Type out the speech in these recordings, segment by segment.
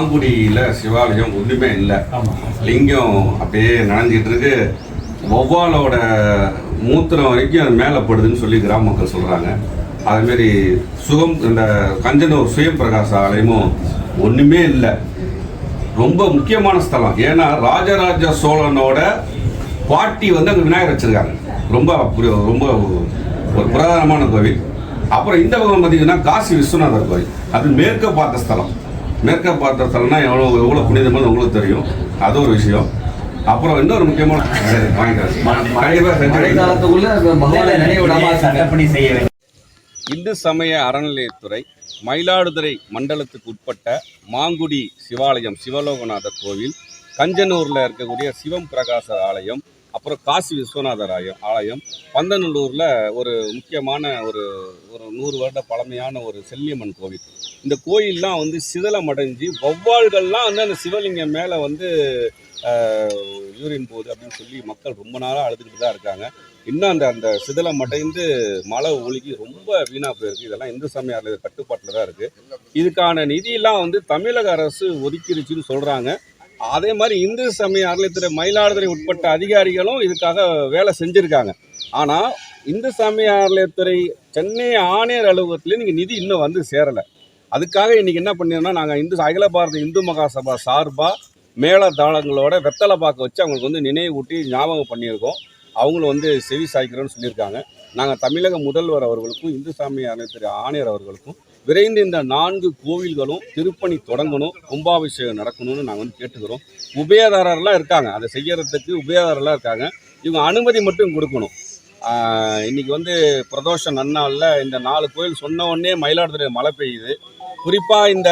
மாங்குடியில் சிவாலயம் ஒன்றுமே இல்லை. லிங்கம் அப்படியே நனைஞ்சிட்டு இருக்கு வௌவாலோட மூத்திரம் வரைக்கும் அது மேலே படுதுன்னு சொல்லி கிராம மக்கள் சொல்கிறாங்க அதேமாரி சுகம் இந்த கஞ்சனூர் சுயம் பிரகாச ஆலயமும் ஒன்றுமே இல்லை. ரொம்ப முக்கியமான ஸ்தலம். ஏன்னா ராஜராஜ சோழனோட பாட்டி வந்து அங்கே விநாயகர் வச்சிருக்காங்க. ரொம்ப ரொம்ப ஒரு புராதனமான கோவில். அப்புறம் இந்த பக்கம் பார்த்தீங்கன்னா காசி விஸ்வநாதர் கோவில். அது மேற்க பார்த்த ஸ்தலம். மேற்க பார்த்த எவ்வளோ எவ்வளோ புனிதமான உங்களுக்கு தெரியும். அது ஒரு விஷயம். அப்புறம் இன்னொரு முக்கியமான சரி, வாங்கிக்கிறேன். இந்து சமய அறநிலையத்துறை மயிலாடுதுறை மண்டலத்துக்கு உட்பட்ட மாங்குடி சிவாலயம் சிவலோகநாதர் கோவில் கஞ்சனூரில் இருக்கக்கூடிய சிவம் பிரகாச ஆலயம் அப்புறம் காசி விஸ்வநாதர் ஆலயம். ஆலயம் பந்தநல்லூரில் ஒரு முக்கியமான ஒரு ஒரு நூறு வருட பழமையான ஒரு செல்லியம்மன் கோவில். இந்த கோயிலெலாம் வந்து சிதலம் அடைஞ்சு வௌவால்கள்லாம் வந்து அந்த சிவலிங்கம் மேலே வந்து யூரின் போகுது அப்படின்னு சொல்லி மக்கள் ரொம்ப நாளாக அழுதுகிட்டு தான் இருக்காங்க. இன்னும் அந்த அந்த சிதலம் அடைந்து மழை ஒழுகி ரொம்ப வீணாக போயிருக்கு. இதெல்லாம் இந்து சமய கட்டுப்பாட்டில் தான் இருக்குது இதுக்கான நிதியெல்லாம் வந்து தமிழக அரசு ஒதுக்கிருச்சுன்னு சொல்கிறாங்க அதே மாதிரி இந்து சமய அறநிலையத்துறை மயிலாடுதுறை உட்பட்ட அதிகாரிகளும் இதுக்காக வேலை செஞ்சுருக்காங்க. ஆனால் இந்து சமய அறநிலையத்துறை சென்னை ஆணையர் அலுவலகத்துலேயும் நீங்கள் நிதி இன்னும் வந்து சேரலை. அதுக்காக இன்றைக்கி என்ன பண்ணிருந்தோம்னா நாங்கள் இந்து அகில பாரத இந்து மகாசபா சார்பாக மேளதாளங்களோட வெத்தலை பாக்க வச்சு அவங்களுக்கு வந்து நினைவூட்டி ஞாபகம் பண்ணியிருக்கோம். அவங்களும் வந்து செவி சாய்க்கிறோன்னு சொல்லியிருக்காங்க. நாங்கள் தமிழக முதல்வர் அவர்களுக்கும் இந்து சாமி அனைத்து ஆணையர் அவர்களுக்கும் விரைந்து இந்த நான்கு கோவில்களும் திருப்பணி தொடங்கணும் கும்பாபிஷேகம் நடக்கணும்னு நாங்கள் வந்து கேட்டுக்கிறோம். உபயதாரர்லாம் இருக்காங்க. அதை செய்யறதுக்கு உபயதாரர்லாம் இருக்காங்க. இவங்க அனுமதி மட்டும் கொடுக்கணும். இன்றைக்கி வந்து பிரதோஷ நன்னாளில் இந்த நாலு கோயில் சொன்ன உடனே மயிலாடுதுறை மழை பெய்யுது. குறிப்பாக இந்த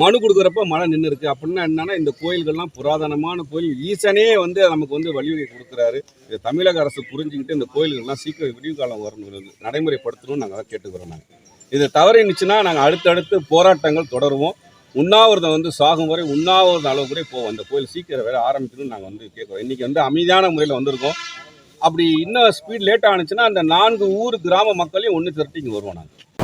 மனு கொடுக்குறப்ப மழை நின்று இருக்குது அப்படின்னா என்னென்னா இந்த கோயில்கள்லாம் புராதனமான கோயில். ஈசனே வந்து நமக்கு வந்து வழிவகை கொடுக்குறாரு. இது தமிழக அரசு புரிஞ்சுக்கிட்டு இந்த கோயில்கள்லாம் சீக்கிரம் விடிவு காலம் வரணும் நடைமுறைப்படுத்தணும்னு நாங்கள் அதை கேட்டுக்கிறோம் நாங்கள் இது தவறினுச்சுன்னா நாங்கள் அடுத்தடுத்து போராட்டங்கள் தொடருவோம். உண்ணாவிரதம் வந்து சாகும் வரை உண்ணாவிரதம் அளவு கூட போவோம் அந்த கோயில் சீக்கிரம் வேலை ஆரம்பிக்கணும்னு நாங்கள் வந்து கேட்குறோம் இன்றைக்கி வந்து அமைதியான முறையில் வந்திருக்கோம். அப்படி இன்னும் ஸ்பீட் லேட் ஆனுச்சுன்னா அந்த நான்கு ஊர் கிராம மக்களையும் ஒன்று திரட்டிங்க வருவோம் நாங்கள்